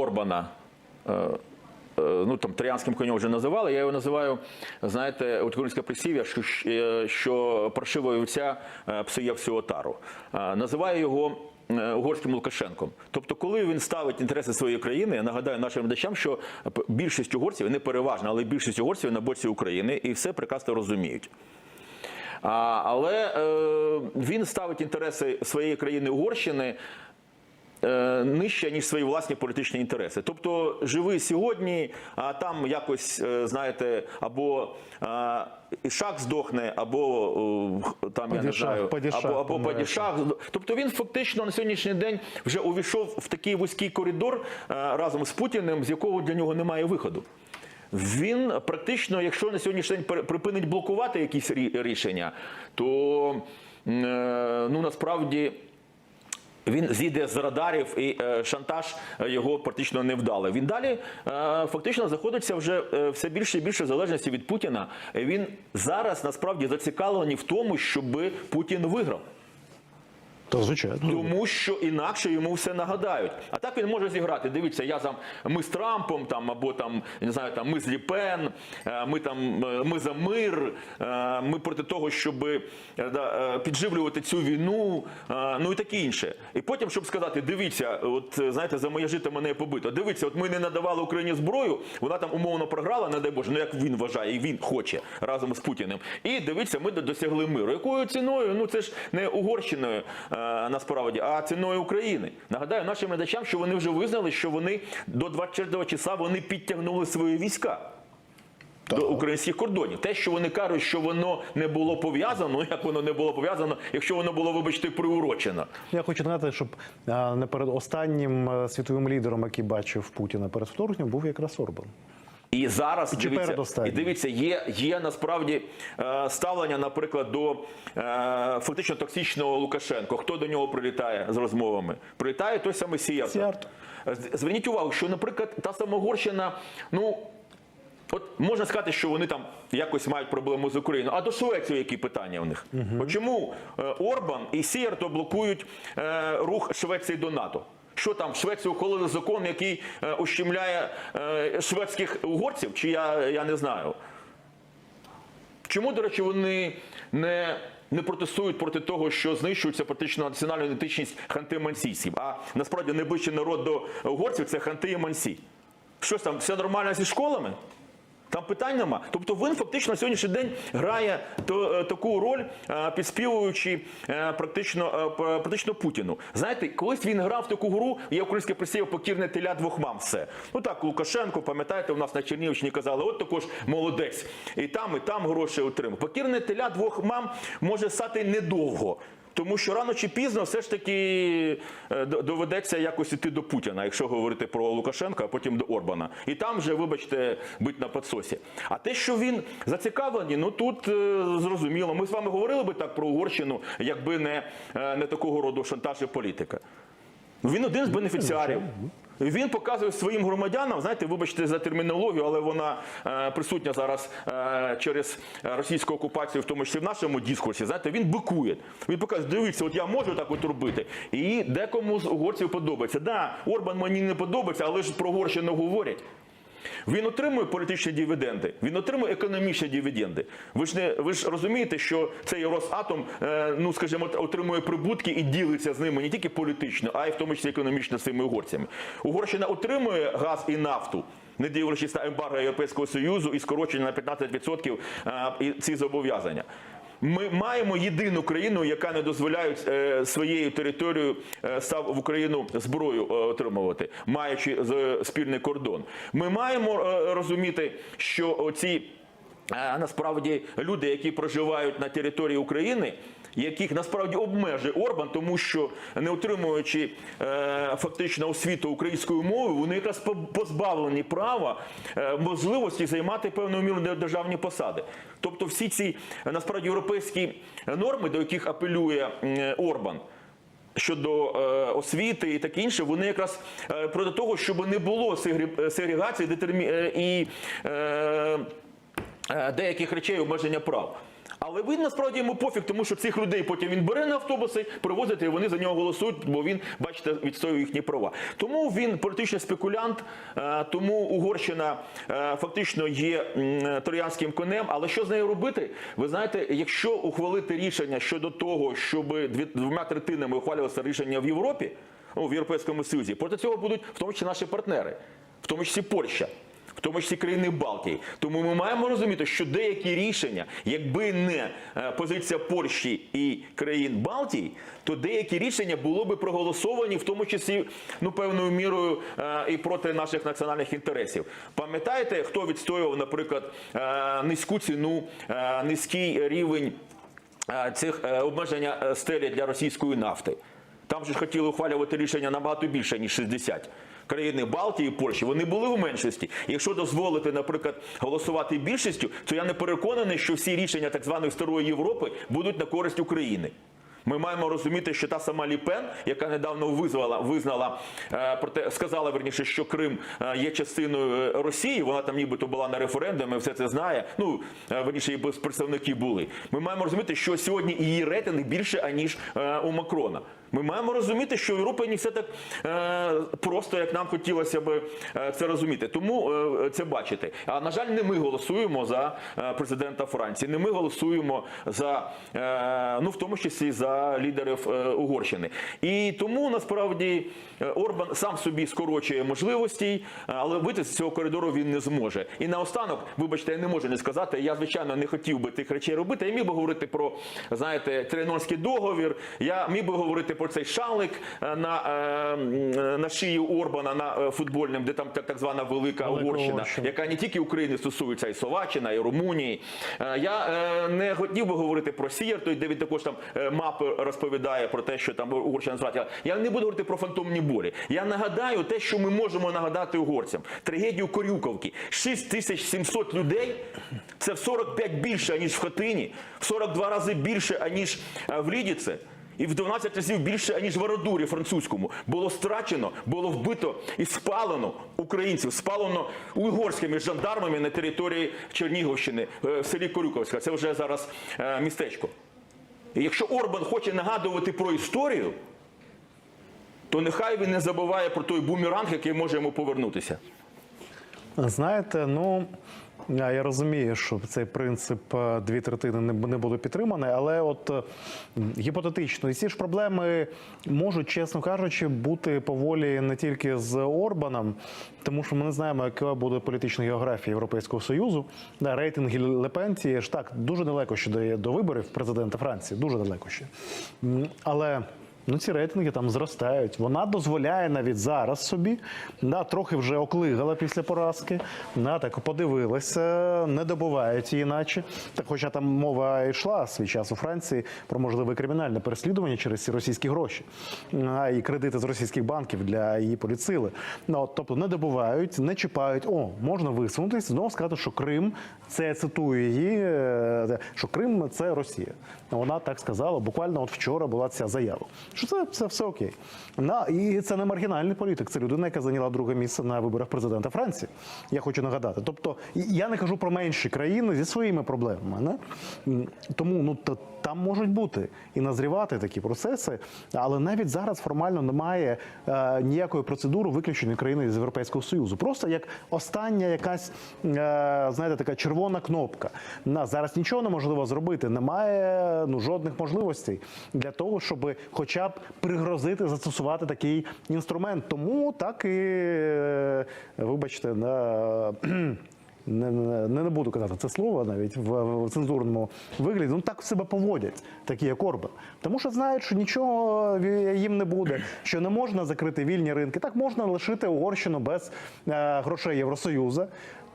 Орбана. е, е, Ну там троянським конем вже називали. Я його називаю, знаєте, українське присів'я, що, е, що паршива вівця псує всю отару. Називаю його угорським Лукашенком. Тобто, коли він ставить інтереси своєї країни, я нагадаю нашим глядачам, що більшість угорців не переважна, але більшість угорців на боці України і все прекрасно розуміють. А, але е, він ставить інтереси своєї країни Угорщини е, нижче, ніж свої власні політичні інтереси. Тобто живи сьогодні, а там якось, е, знаєте, або Ішак здохне, або е, там я не знаю, або, або. Падішах. Тобто він фактично на сьогоднішній день вже увійшов в такий вузький коридор разом з Путіним, з якого для нього немає виходу. Він практично, якщо на сьогоднішній день припинить блокувати якісь рішення, то ну насправді. Він зійде з радарів і е, шантаж е, його практично не вдали. Він далі е, фактично знаходиться вже все більше і більше в залежності від Путіна. Він зараз насправді зацікавлений в тому, щоб Путін виграв. То звичайно. Тому що інакше йому все нагадають. А так він може зіграти. Дивіться, я там ми з Трампом, там або там не знаю, там ми з Ліпен, е, ми там е, ми за мир. е, Ми проти того, щоб да, підживлювати цю війну, ну і таке інше. І потім, щоб сказати, дивіться, от знаєте, за моє життя мене побито. Дивіться, от ми не надавали Україні зброю, вона там умовно програла, не дай Боже, ну як він вважає, і він хоче разом з Путіним. І дивіться, ми досягли миру. Якою ціною? Ну це ж не Угорщиною насправді, а ціною України. Нагадаю нашим глядачам, що вони вже визнали, що вони до 24 числа вони підтягнули свої війська. До українських кордонів. Те, що вони кажуть, що воно не було пов'язано, як воно не було пов'язано, якщо воно було, вибачте, приурочено. Я хочу нагадати, щоб а, не перед останнім е, світовим лідером, який бачив Путіна перед вторгненням, був якраз Орбан. І зараз дивіться, і дивіться, є, є насправді е, ставлення, наприклад, до е, фактично токсичного Лукашенко. Хто до нього прилітає з розмовами? Прилітає той самий Сіярто. Зверніть увагу, що, наприклад, та сама Угорщина, ну. От можна сказати, що вони там якось мають проблему з Україною. А до Швеції які питання у них? От Чому е, Орбан і Сіярто блокують е, рух Швеції до НАТО? Що там, в Швеції ухвалили закон, який е, ущемляє е, шведських угорців? Чи я, я не знаю? Чому, до речі, вони не, не протестують проти того, що знищується практично національна ідентичність ханти-мансійців? А насправді найближчий народ до угорців це ханти і мансі. Щось там, все нормально зі школами? Там питань нема. Тобто він фактично на сьогоднішній день грає то, е, таку роль, е, підспівуючи е, практично, практично Путіну. Знаєте, колись він грав таку гру, є українське присів покірне теля двох мам. Все. Ну так, Лукашенко, пам'ятаєте, у нас на Чернігівщині казали, от також молодець. І там, і там гроші отримав. Покірне теля двох мам може стати недовго. Тому що рано чи пізно все ж таки е, доведеться якось іти до Путіна, якщо говорити про Лукашенка, а потім до Орбана. І там вже, вибачте, бить на підсосі. А те, що він зацікавлений, ну тут е, зрозуміло. Ми з вами говорили би так про Угорщину, якби не, е, не такого роду шантаж і політика. Він один з бенефіціарів. Він показує своїм громадянам, знаєте, вибачте за термінологію, але вона е, присутня зараз е, через російську окупацію, в тому числі в нашому дискурсі. Знаєте, він бикує. Він показує, дивіться, от я можу так от робити. І декому з угорців подобається. Да, Орбан мені не подобається, але ж про Угорщину говорять. Він отримує політичні дивіденди, він отримує економічні дивіденди. Ви ж не ви ж розумієте, що цей Росатом, е, ну скажімо, отримує прибутки і ділиться з ними не тільки політично, а й в тому числі економічно з цими угорцями. Угорщина отримує газ і нафту. Не дивлячись на ембарго Європейського Союзу і скорочення на 15% е, ці зобов'язання. Ми маємо єдину країну, яка не дозволяє е, своєю територією е, став в Україну зброю е, отримувати, маючи спільний кордон. Ми маємо розуміти, що оці е, насправді люди, які проживають на території України. Яких насправді обмежує Орбан, тому що не отримуючи е, фактично освіту українською мовою, вони якраз позбавлені права е, можливості займати певною мірою державні посади. Тобто, всі ці е, насправді європейські норми, до яких апелює м, Орбан. Щодо е, освіти і таке інше, вони якраз е, проти того, щоб не було е, сегрегації е, і е, е, деяких речей обмеження прав. Але він насправді йому пофіг, тому що цих людей потім він бере на автобуси, привозить, і вони за нього голосують, бо він, бачите, відстоює їхні права. Тому він політичний спекулянт, е, тому Угорщина е, фактично є троянським конем. Але що з нею робити? Ви знаєте, якщо ухвалити рішення щодо того, щоб двома третинами ухвалювалося рішення в Європі, ну, в Європейському Союзі, проти цього будуть в тому числі наші партнери, в тому числі Польща. Тому числі країни Балтії. Тому ми маємо розуміти, що деякі рішення, якби не е, позиція Польщі і країн Балтії, то деякі рішення було би проголосовані, в тому числі ну певною мірою е, і проти наших національних інтересів. Пам'ятаєте, хто відстоював, наприклад, е, низьку ціну, низький рівень цих обмеження стелі для російської нафти? Там же ж хотіли ухвалювати рішення набагато більше, ніж 60. Країни Балтії і Польщі вони були в меншості. Якщо дозволити, наприклад, голосувати більшістю, то я не переконаний, що всі рішення так званої старої Європи будуть на користь України. Ми маємо розуміти, що та сама Ліпен, яка недавно визвала, визнала е, проте сказала верніше, що Крим е, є частиною е, Росії. Вона там нібито була на референдумі, все це знає. Ну верніше, її представники були. Ми маємо розуміти, що сьогодні її рейтинг більше аніж у Макрона. Ми маємо розуміти, що в Європі не все так е, просто, як нам хотілося б е, це розуміти. Тому е, це бачите. А на жаль, не ми голосуємо за е, президента Франції, не ми голосуємо за е, ну в тому числі за лідерів е, Угорщини. І тому насправді е, Орбан сам собі скорочує можливості, але вийти з цього коридору він не зможе. І наостанок, вибачте, я не можу не сказати. Я звичайно не хотів би тих речей робити. Я міг би говорити про знаєте Тринонський договір. Я міг би говорити про цей шалик е, на, е, на шиї Орбана на е, футбольним, де там так, звана велика Угорщина, яка не тільки України стосується, і Словаччина, і Румунії. Е, Я е, не хотів би говорити про Сієр, той, де він також там е, мапи розповідає про те, що там Угорщина звати. Я не буду говорити про фантомні болі. Я нагадаю те, що ми можемо нагадати угорцям. Трагедію Корюковки. 6700 людей. Це в 45 більше, ніж в Хатині, в 42 рази більше, аніж е, в Лідіце. І в 12 разів більше, аніж в Ародурі французькому, було страчено, було вбито і спалено українців, спалено угорськими жандармами на території Чернігівщини, е, в селі Корюковська. Це вже зараз е, містечко. І якщо Орбан хоче нагадувати про історію, то нехай він не забуває про той бумеранг, який може йому повернутися. Знаєте, ну я розумію, що цей принцип е, дві третини не, буде підтриманий, але от е, гіпотетично, і ці ж проблеми можуть, чесно кажучи, бути поволі не тільки з Орбаном, тому що ми не знаємо, яка буде політична географія Європейського Союзу. Да, рейтинги Лепен ті ж так дуже далеко ще до виборів президента Франції, дуже далеко ще. Але. Ну, ці рейтинги там зростають. Вона дозволяє навіть зараз собі, да, трохи вже оклигала після поразки, да, так подивилася, не добувають її іначе. Так, хоча там мова йшла свій час у Франції про можливе кримінальне переслідування через ці російські гроші а, і кредити з російських банків для її поліцили. Ну, от, тобто не добувають, не чіпають. О, можна висунутися, знову сказати, що Крим, це я цитую її, е, що Крим це Росія. Вона так сказала. Буквально от вчора була ця заява. Що це, це все окей. На, і це не маргінальний політик, це людина, яка зайняла друге місце на виборах президента Франції. Я хочу нагадати. Тобто, я не кажу про менші країни зі своїми проблемами. Не? Тому ну то там можуть бути і назрівати такі процеси, але навіть зараз формально немає е, ніякої процедури виключення країни з Європейського Союзу. Просто як остання якась е, знаєте, така червона кнопка. На зараз нічого неможливо зробити. Немає ну жодних можливостей для того, щоб хоча б пригрозити застосувати такий інструмент. Тому так і е, вибачте на. Не, не, не буду казати це слово навіть в, в цензурному вигляді. Ну так себе поводять, такі як Орбан. Тому що знають, що нічого їм не буде, що не можна закрити вільні ринки. Так можна лишити Угорщину без е, грошей Євросоюзу.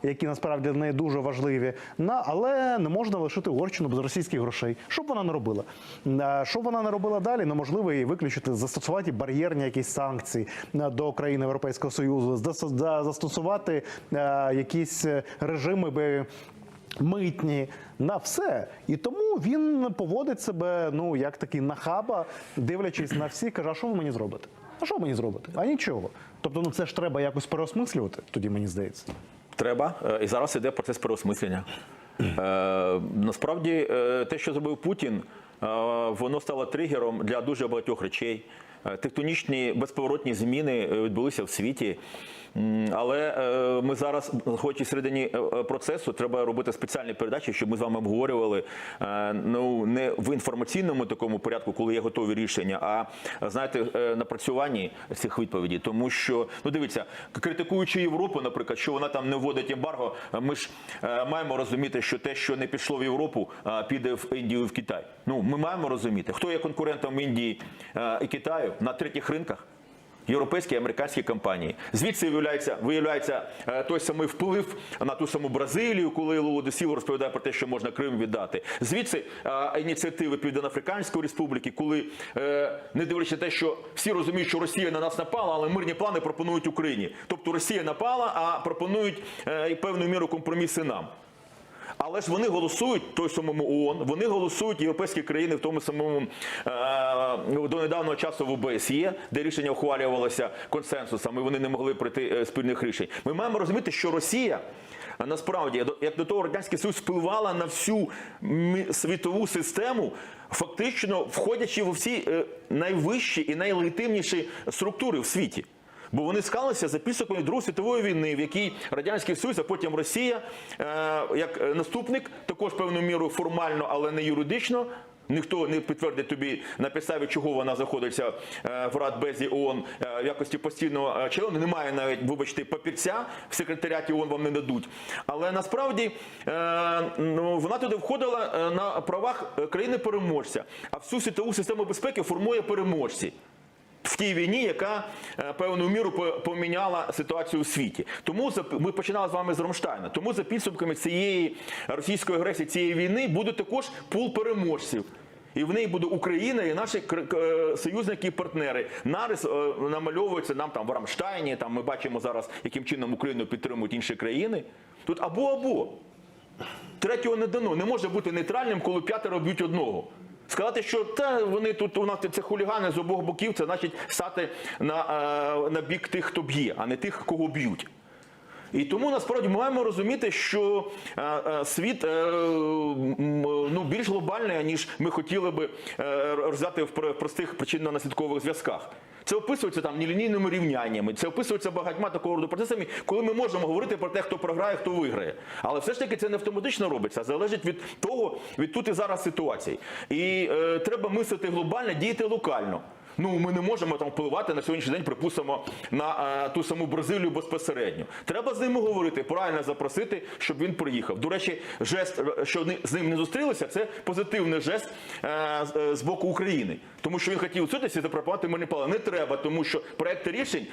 Які насправді неї дуже важливі, на але не можна лишити Угорщину без російських грошей. Що б вона не робила? Що б вона не робила далі? Неможливо її виключити, застосувати бар'єрні якісь санкції до країн Європейського Союзу, застосувати якісь е, режими би. Митні на все, і тому він поводить себе ну як такий нахаба, дивлячись на всіх, каже: а що ви мені зробите? А що мені зробите? А нічого. Тобто, ну це ж треба якось переосмислювати. Тоді мені здається. Треба. Е, І зараз іде процес переосмислення. Е, насправді, е, те, що зробив Путін, воно стало тригером для дуже багатьох речей. Тектонічні безповоротні зміни відбулися в світі. Але е, ми зараз, хоч і середині е, е, процесу, треба робити спеціальні передачі, щоб ми з вами обговорювали ну не в інформаційному такому порядку, коли є готові рішення, а знаєте, напрацюванні цих відповідей. Тому що ну дивіться, критикуючи Європу, наприклад, що вона там не вводить ембарго, ми ж маємо розуміти, що те, що не пішло в Європу, піде в Індію і в Китай. Ну ми маємо розуміти, хто є конкурентом Індії і Китаю на третіх ринках. Європейські і американські компанії. Звідси виявляється, виявляється е, той самий вплив на ту саму Бразилію, коли Лулу Сілва розповідає про те, що можна Крим віддати. Звідси е, ініціативи Південно-Африканської республіки, коли е, не дивлячись те, що всі розуміють, що Росія на нас напала, але мирні плани пропонують Україні. Тобто Росія напала, а пропонують і певною міру компроміси нам. Але ж вони голосують той самому ООН, вони голосують європейські країни в тому самому е, до недавнього часу в ОБСЄ, де рішення ухвалювалося консенсусом, і вони не могли прийти е, спільних рішень. Ми маємо розуміти, що Росія. е, Насправді, як до того радянський Союз впливала на всю світову систему, фактично входячи в всі е, найвищі і найлегітимніші структури в світі. Бо вони склалися за підсумками Другої світової війни, в якій Радянський Союз, а потім Росія, е, як е, наступник, також певною мірою формально, але не юридично. Ніхто не підтвердить тобі на підставі, чого вона знаходиться е, в Радбезі ООН в якості постійного члена. Немає навіть, вибачте, папірця в секретаріаті ООН вам не дадуть. Але насправді ну, вона туди входила на правах е, країни-переможця. А всю світову систему безпеки формує переможці в тій війні, яка е, певною міру поміняла ситуацію у світі. Тому ми починали з вами з Ромштайна. Тому за підсумками цієї російської агресії цієї війни буде також пул переможців. І в неї буде Україна і наші е, союзники і партнери. Нарис е, намальовується нам там в Рамштайні. Там ми бачимо зараз, яким чином Україну підтримують інші країни. Тут або або. Третього не дано. Не може бути нейтральним, коли п'ятеро б'ють одного. Сказати, що та вони тут у нас це хулігани з обох боків, це значить стати на, е, на бік тих, хто б'є, а не тих, кого б'ють. І тому насправді ми маємо розуміти, що е, е, світ е, ну, більш глобальний, ніж ми хотіли би розглядати в про- простих причинно-наслідкових зв'язках. Це описується там нелінійними рівняннями, це описується багатьма такого роду процесами, коли ми можемо говорити про те, хто програє, хто виграє. Але все ж таки це не автоматично робиться, а залежить від того, від тут і зараз ситуації. І е, треба мислити глобально, діяти локально. Ну, ми не можемо там впливати на сьогоднішній день, припустимо, на е, ту саму Бразилію безпосередньо. Треба з ними говорити, правильно запросити, щоб він приїхав. До речі, жест, е, що з ним не зустрілися, це позитивний жест е, з- боку України. Тому що він хотів відсутності запропонувати мирні плани. Не треба, тому що проекти рішень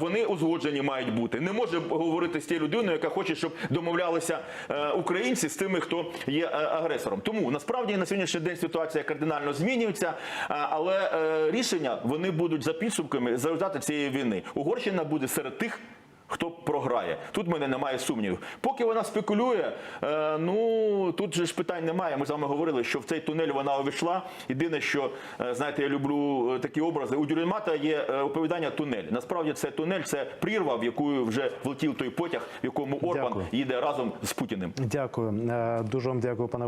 вони узгоджені мають бути. Не може говорити з тією людиною, яка хоче, щоб домовлялися українці з тими, хто є агресором. Тому насправді на сьогоднішній день ситуація кардинально змінюється, але е, рішення вони будуть за підсумками за результати цієї війни. Угорщина буде серед тих. Хто програє? Тут в мене немає сумнівів. Поки вона спекулює, е, ну тут же ж питань немає. Ми з вами говорили, що в цей тунель вона увійшла. Єдине, що е, знаєте, я люблю е, такі образи. У Дюрінмата є оповідання тунель. Насправді це тунель, це прірва, в яку вже влетів той потяг, в якому Орбан Дякую. їде разом з Путіним. Дякую. Дуже вам дякую, пане.